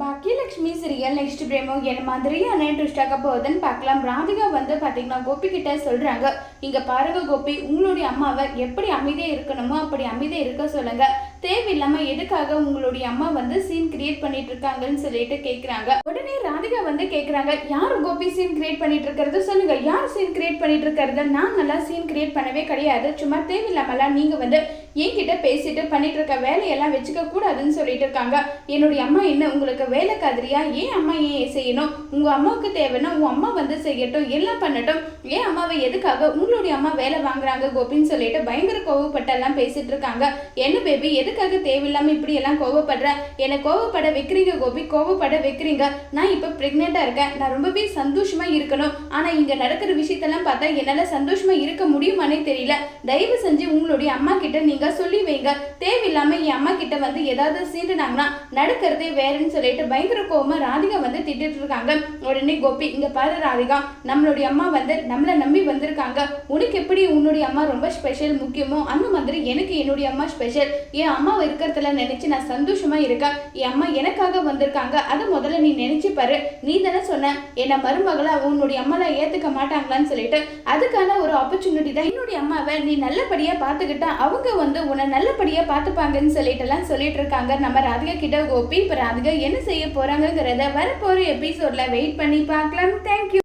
Baakiyalakshmi serial next பிரேமோ என்ன மாதிரியான twist ஆக போகுதுன்னு பார்க்கலாம். ராதிகா வந்து பார்த்தீங்கன்னா கோபி கிட்ட சொல்கிறாங்க இங்க பாருங்க கோபி உங்களுடைய அம்மாவை எப்படி அமைதியாக இருக்கணுமோ அப்படி அமைதியாக இருக்க சொல்லுங்கள் தேவையில்லாம எதுக்காக உங்களுடைய அம்மா வந்து சீன் கிரியேட் பண்ணிட்டு இருக்காங்கன்னு சொல்லிட்டு கேக்குறாங்க. உடனே ராதிகா வந்து கேக்குறாங்க யார் கோபி சீன் கிரியேட் பண்ணிட்டு இருக்கிறது? சொல்லுங்க யார் சீன் கிரியேட் பண்ணிட்டு இருக்கிறது? நான் நல்லா சீன் கிரியேட் பண்ணவே கிடையாது. சும்மா தேவையில்லாமலாம் நீங்க வந்து என்கிட்ட பேசிட்டு பண்ணிட்டு இருக்க வேலையெல்லாம் வச்சுக்க கூடாதுன்னு சொல்லிட்டு இருக்காங்க. என்னுடைய அம்மா என்ன உங்களுக்கு வேலை கதிரியா? ஏன் அம்மா ஏன் செய்யணும்? உங்க அம்மாவுக்கு தேவைன்னா உங்க அம்மா வந்து செய்யட்டும் எல்லாம் பண்ணட்டும். ஏன் அம்மாவை எதுக்காக உங்களுடைய அம்மா வேலை வாங்குறாங்க கோபின்னு சொல்லிட்டு பயங்கர கோவப்பட்டெல்லாம் பேசிட்டு இருக்காங்க. என்ன பேபி எதுக்காக தேவையில்லாம இப்படி எல்லாம் கோவப்படுற? என்னை கோவப்பட வைக்கிறீங்க கோபி. கோவப்பட வைக்கிறீங்க. நான் இப்ப பிரெக்னெண்டா இருக்கேன். நான் ரொம்பவே சந்தோஷமா இருக்கணும். ஆனா இங்க நடக்கிற விஷயத்தெல்லாம் பார்த்தா என்னால சந்தோஷமா இருக்க முடியுமானே தெரியல. தயவு செஞ்சு உங்களுடைய அம்மா கிட்ட நீங்க சொல்லி வைங்க. தேவையில்லாம என் அம்மா கிட்ட வந்து ஏதாவது சீண்டுனாங்கன்னா நடக்கிறதே வேறன்னு சொல்லிட்டு பயங்கர கோவமா ராதிகா வந்து திட்டிட்டு இருக்காங்க. உடனே கோபி இங்க பாரு ராதிகா. நம்மளுடைய அம்மா வந்து நம்மளை நம்பி வந்திருக்காங்க. உனக்கு எப்படி உன்னுடைய அம்மா ரொம்ப ஸ்பெஷல் முக்கியமோ? அந்த மாதிரி எனக்கு என்னுடைய அம்மா ஸ்பெஷல் என் அம்மா இருக்கிறதுல நினைச்சு நான் சந்தோஷமா இருக்கேன் என் அம்மா எனக்காக வந்திருக்காங்க. அதை முதல்ல நீ நினைச்சு பாரு. நீ தானே சொன்ன என்ன மருமகளை உன்னுடைய அம்மாலாம் ஏத்துக்க மாட்டாங்களான்னு சொல்லிட்டு. அதுக்கான ஒரு ஆப்பர்ச்சுனிட்டி தான் என்னுடைய அம்மாவை நீ நல்லபடியா பாத்துக்கிட்டா அவங்க வந்து உன்னை நல்லபடியா பாத்துப்பாங்கன்னு சொல்லிட்டு எல்லாம் சொல்லிட்டு இருக்காங்க. நம்ம ராதிகா கிட்ட கோபி இப்ப ராதிகா என்ன செய்ய போறாங்கங்கிறத வரப்போற எபிசோட்ல வெயிட் பண்ணி பார்க்கலாம். தேங்க்யூ